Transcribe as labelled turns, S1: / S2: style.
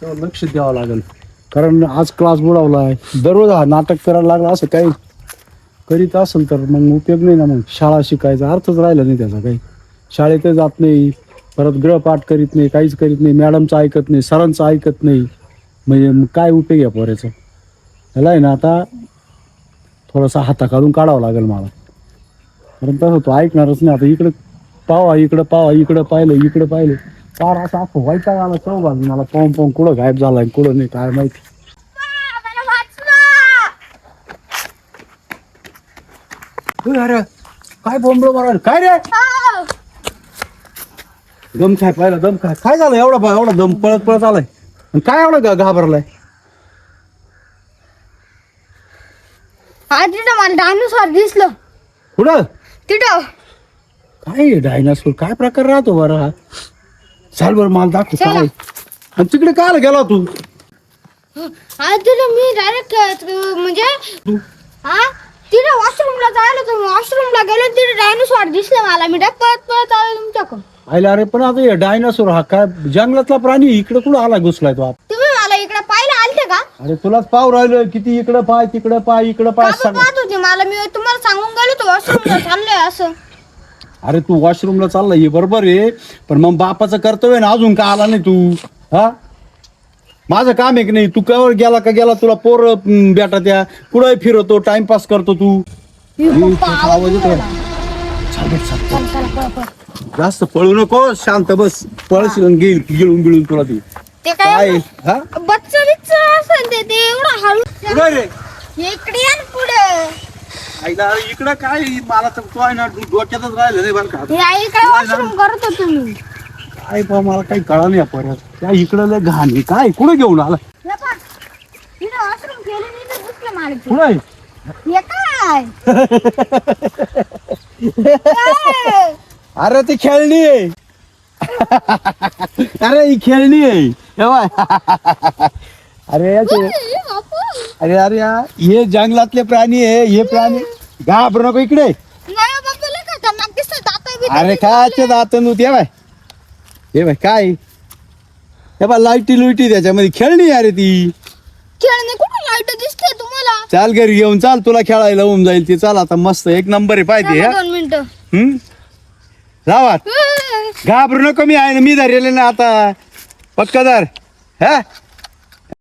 S1: त्याच्यावर लक्ष द्यावं लागेल. कारण आज क्लास बुडवलाय. दररोज हा नाटक करायला लागला असं काही करीत असेल तर मग उपयोग नाही ना मग. शाळा शिकायचा अर्थच राहिला नाही त्याचा काही. शाळेत जात नाही परत ग्रहपाठ करीत नाही काहीच करीत नाही मॅडमचं ऐकत नाही सरांचं ऐकत नाही. म्हणजे मग काय उपयोग आहे पोऱ्याचा त्याला आहे ना आता थोडासा हाताखालून काढावं लागेल मला. कारण तसं तो ऐकणारच नाही. आता इकडं पावा इकडं पावा इकडं पाहिलं इकडं पाहिलं. फार असं व्हायचा आला चौ बाजू मला पाहून पाहून कुठं गायब झालाय कुठं नाही काय माहिती. अरे काय बोंबलो मारा काय रे? दम खाय पाहिला दम खाय. काय झालं? एवढा बा- एवढा दम पळत पळत आलाय. आणि काय एवढं घा- घाबरलाय?
S2: आज तिथं मला डायनोसॉर दिसलं.
S1: कुठं?
S2: तिथं.
S1: काय डायनासोर? काय प्रकार राहतो बरं हा? चाल बरं मला दाखव
S2: चला.
S1: काय? आणि तिकडे काय गेला तू?
S2: आज तिथं मी डायरेक्ट म्हणजे हा? तिथं वॉशरूमला जायला होतो. वॉशरूमला गेलो तिथे डायनोसॉर दिसलं मला. मी डायरेक्ट पळत पळत आलो तुमच्याकडून.
S1: आयला अरे पण आता डायनासोर हा काय जंगलातला प्राणी इकडे कुठं आला घुसलाय तो?
S2: तुम्ही मला इकडे पाहिलं आलते का?
S1: अरे तुलाच पाव राहिलं किती इकडं पाय तिकडं पाय इकडं पाय सांग.
S2: पाहत होते मला? मी तुम्हाला सांगून गेलो होतो वॉशरूमला चाललोय असं.
S1: अरे तू वॉशरूमला चालला हे बरोबर आहे पण मग बापाचं कर्तव्य ना अजून का आला नाही तू? हा? माझं काम आहे की नाही? तू कवर गेला का गेला तुला पोर बेटा त्या? कुठं फिरवतो टाइमपास करतो तू?
S2: आवाज.
S1: चाल चाल.
S2: पळ
S1: जास्त पळू नको शांत बस. पळशील आणि घेईल गिळून गिळून तुला ती.
S2: ते
S1: काय
S2: काय?
S1: हा?
S2: बच्चा बिच्चा असेल ते ते एवढं हळू
S1: कुठं रे?
S2: इकडे या ना पुढे.
S1: आईला अरे इकडं काय मला तर तो आहे ना डोक्यातच राहिलं नाही बरं का
S2: हे आई काय वॉशरूम करत होतो तुम्ही
S1: काय बा मला काही कळा नाही परत त्या इकडं लय घाण आहे. काय कुठे घेऊन आला
S2: वॉशरूम केलं नाही तर.
S1: कुठं?
S2: हे काय?
S1: अरे ती खेळणी आहे अरे ही खेळणी आहे हे बाय. अरे याचे. अरे अरे या- हे जंगलातले प्राणी आहे हे प्राणी. घाबर नको इकडे.
S2: नाही हो बापू, लय खतरनाक दिसतं. दातं बितं.
S1: अरे काय. ते दात नव्हते हे बाय. हे बाय काय? हे बा लाईटी लुईटी त्याच्यामध्ये खेळणी अरे ती.
S2: खेळणे कुठं लाइट दिसते तुम्हाला?
S1: चाल घरी घेऊन चाल तुला खेळायला होऊन जाईल ती. चाल आता मस्त एक नंबर आहे पाहिजे
S2: थांबा दोन मिनिटं.
S1: हम्म? जावात घाबरू नको मी आहे ना मी धरेले ना आता. पक्कादार हा.